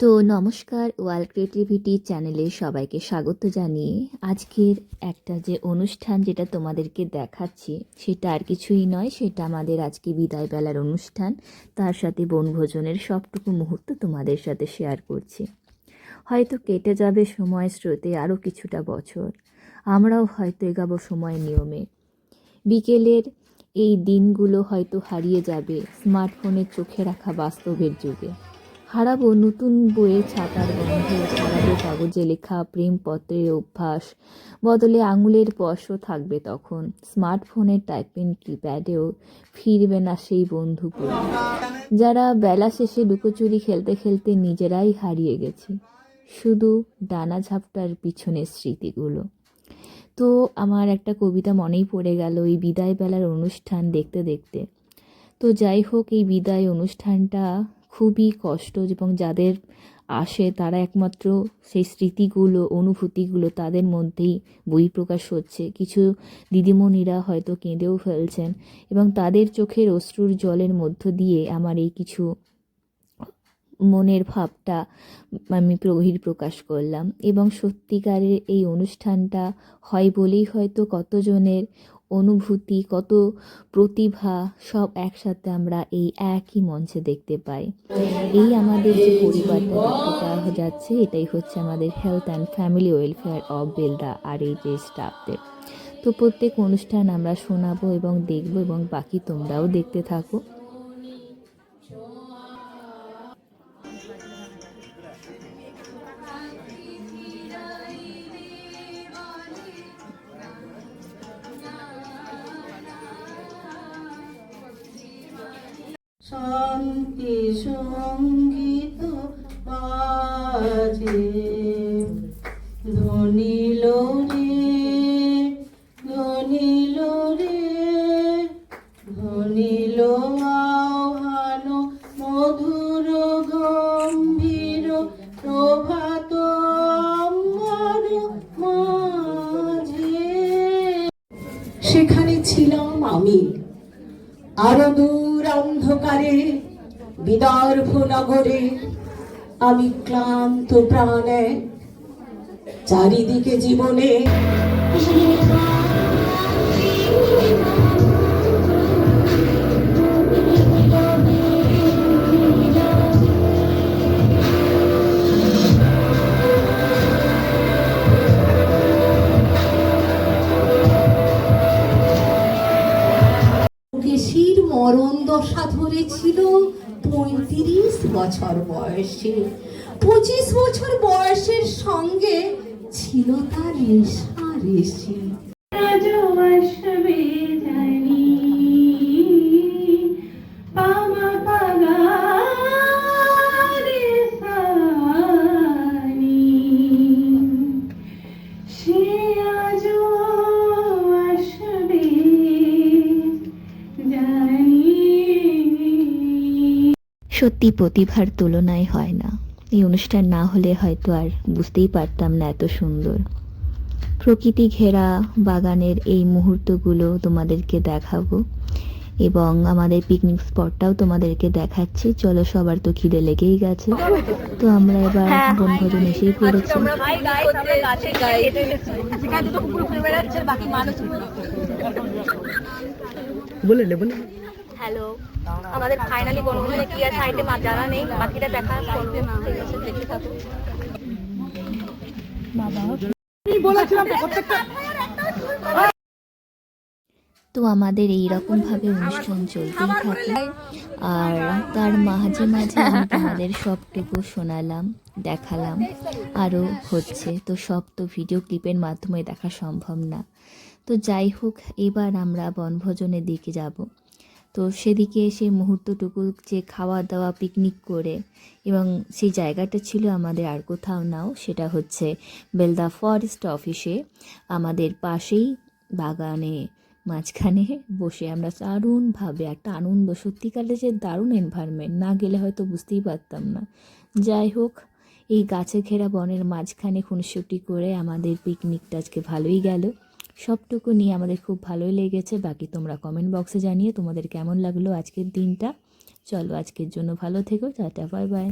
তো নমস্কার ওয়াল ক্রিয়েটিভিটি চ্যানেলে সবাইকে স্বাগত জানিয়ে আজকের একটা যে অনুষ্ঠান যেটা তোমাদেরকে দেখাচ্ছি, সেটা আর কিছুই নয়, সেটা আমাদের আজকে বিদায় বেলার অনুষ্ঠান। তার সাথে বনভোজনের সবটুকু মুহূর্ত তোমাদের সাথে শেয়ার করছি। হয়তো কেটে যাবে সময় স্রোতে আরও কিছুটা বছর। আমরাও হয়তো এগাবো সময় নিয়মে। বিকেলের এই দিনগুলো হয়তো হারিয়ে যাবে স্মার্টফোনের চোখে রাখা বাস্তবের যুগে। হারাবো নতুন বইয়ের ছাতার গন্ধ, হারাবো কাগজে লেখা প্রেমপত্রের অভ্যাস, বদলে আঙুলের স্পর্শ থাকবে তখন। স্মার্টফোনের টাইপিং কিপ্যাডেও ফিরবে না সেই বন্ধুগুলো যারা বেলা শেষে লুকোচুরি খেলতে খেলতে নিজেরাই হারিয়ে গেছে। শুধু ডানা ঝাপটার পিছনের স্মৃতিগুলো। তো আমার একটা কবিতা মনেই পড়ে গেল এই বিদায় বেলার অনুষ্ঠান দেখতে দেখতে। তো যাই হোক, এই বিদায় অনুষ্ঠানটা খুবই কষ্ট এবং যাদের আসে তারা একমাত্র সেই স্মৃতিগুলো, অনুভূতিগুলো তাদের মধ্যেই বই প্রকাশ হচ্ছে। কিছু দিদিমণিরা হয়তো কেঁদেও ফেলছেন এবং তাদের চোখের অশ্রুর জলের মধ্য দিয়ে আমার এই কিছু মনের ভাবটা আমি বহির প্রকাশ করলাম। এবং সত্যিকারের এই অনুষ্ঠানটা হয় বলেই হয়তো কতজনের অনুভূতি, কত প্রতিভা সব একসাথে আমরা এই একই মঞ্চে দেখতে পাই। এই আমাদের যে পরিবারটা দেখতে পাওয়া যাচ্ছে, এটাই হচ্ছে আমাদের health and family welfare of Belda আর এই যে স্টাফদের তো প্রত্যেক অনুষ্ঠান আমরা শোনাবো এবং দেখব এবং বাকি তোমরাও দেখতে থাকো। শান্তি সংগীত বাজে। ধ্বনিল রে ধ্বনিল রে ধ্বনিল আহ্বান মধুর গম্ভীর প্রভাত সেখানে ছিলাম আমি আরও দূর অন্ধকারে বিদর্ভ নগরে আমি ক্লান্ত প্রাণে চারিদিকে জীবনে দশা ধরেছিল পঁয়ত্রিশ বছর বয়সে। পঁচিশ বছর বয়সের সঙ্গে ছিল তার রেশা। রেশি সে সত্যি প্রতিভার তুলনায় হয় না। এই অনুষ্ঠান না হলে হয়তো আর বুঝতেই পারতাম না এত সুন্দর। প্রকৃতি ঘেরা বাগানের এই মুহূর্তগুলো তোমাদেরকে দেখাবো এবং আমাদের পিকনিক স্পটটাও তোমাদেরকে দেখাচ্ছি। চলো সবার তো খিদে লেগেই গেছে। তো আমরা এবার বনভোজন এসেই পড়েছি। হ্যালো আমাদের ফাইনালি বনভোজনে কি আছে আইটেম আর জানা নেই বাকিটা দেখা করব। ঠিক আছে দেখতে থাকো। তো আমাদের এই রকম ভাবে অনুষ্ঠান চলতেই থাকে। আর তার মাঝে মাঝে আমি তোমাদের সবটুকু শোনালাম দেখালাম আরও হচ্ছে তো সব তো ভিডিও ক্লিপের মাধ্যমে দেখা সম্ভব না। তো যাই হোক এবার আমরা বনভোজনের দিকে যাব। তো সেদিকে সেই মুহূর্তটুকু যে খাওয়া দাওয়া পিকনিক করে এবং সেই জায়গাটা ছিল আমাদের আর কোথাও নাও, সেটা হচ্ছে বেলদা ফরেস্ট অফিসে আমাদের পাশেই বাগানে মাঝখানে বসে আমরা দারুণভাবে একটা আনন্দ সত্যিকারে যে দারুণ এনভায়রনমেন্ট না গেলে হয়তো বুঝতেই পারতাম না। যাই হোক, এই গাছে ঘেরা বনের মাঝখানে খুনসুটি করে আমাদের পিকনিকটা আজকে ভালোই গেল। সবটুকু নিয়ে আমাদের খুব ভালোই লেগেছে। বাকি তোমরা কমেন্ট বক্সে জানিয়ে তোমাদের কেমন লাগল আজকের দিনটা। চলো আজকের জন্য ভালো থেকো। Tata bye bye